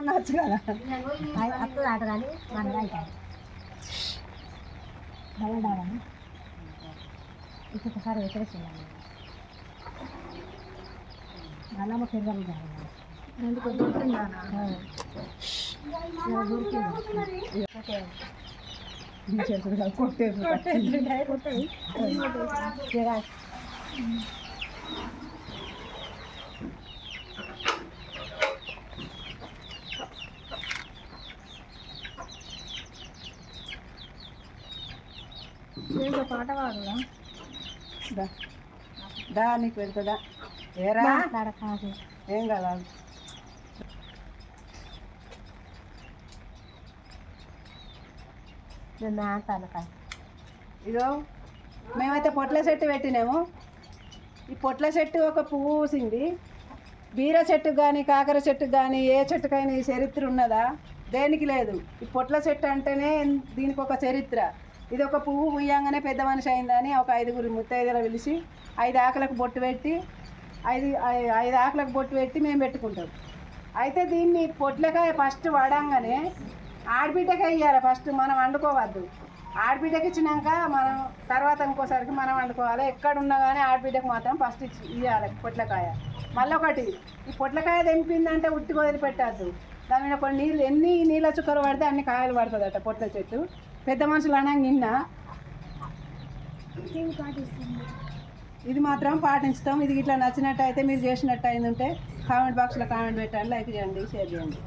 అనొచ్చు కదా అప్పుడు ఆట కానీ మన అవుతాయి డబల్ డాబా ఇంకొకసారి వ్యతిరేసిందండి నల్లమ్మ పెద్దలు ఎందుకు దొరికిందా కొట్టేసి పాట పాడదా. దా. నీకు పెడుతుందా? ఏరా? ఏం కదా కాదు. ఇదో మేమైతే పొట్ల చెట్టు పెట్టినాము. ఈ పొట్ల చెట్టు ఒక పువ్వు పూసింది బీర చెట్టు కానీ కాకర చెట్టు కానీ ఏ చెట్టుకైనా ఈ చరిత్ర ఉన్నదా? దేనికి లేదు. ఈ పొట్ల చెట్టు అంటేనే దీనికి ఒక చరిత్ర. ఇది ఒక పువ్వు పుయ్యంగానే పెద్ద మనిషి అయిందని ఒక ఐదుగురు ముత్తైదులు పిలిచి ఐదు ఆకులకు బొట్టు పెట్టి ఐదు ఐదు ఆకులకు బొట్టు పెట్టి మేము పెట్టుకుంటాం. అయితే దీన్ని పొట్లకాయ ఫస్ట్ వాడంగానే ఆడబిడ్డకి ఇవ్వాలి ఫస్ట్ మనం వండుకోవద్దు. ఆడబిడ్డకి ఇచ్చినాక మనం తర్వాత ఇంకోసారికి మనం వండుకోవాలి. ఎక్కడ ఉన్నా కానీ ఆడబిడ్డకు మాత్రం ఫస్ట్ ఇచ్చి ఇవ్వాలి పొట్లకాయ. మళ్ళీ ఒకటి ఈ పొట్లకాయ తెంపిందంటే ఉట్టి వదిలిపెట్టద్దు దాని మీద కొన్ని నీళ్ళు ఎన్ని నీళ్ళ చుక్కలు పడితే అన్ని కాయలు పడుతుందట పొట్ల చెట్టు పెద్ద మనుషులు అనగా నిన్న ఇది మాత్రం పాటించుతాం. ఇది ఇట్లా నచ్చినట్టు అయితే మీరు చేసినట్టు అయింది ఉంటే కామెంట్ బాక్స్లో కామెంట్ పెట్టండి లైక్ చేయండి షేర్ చేయండి.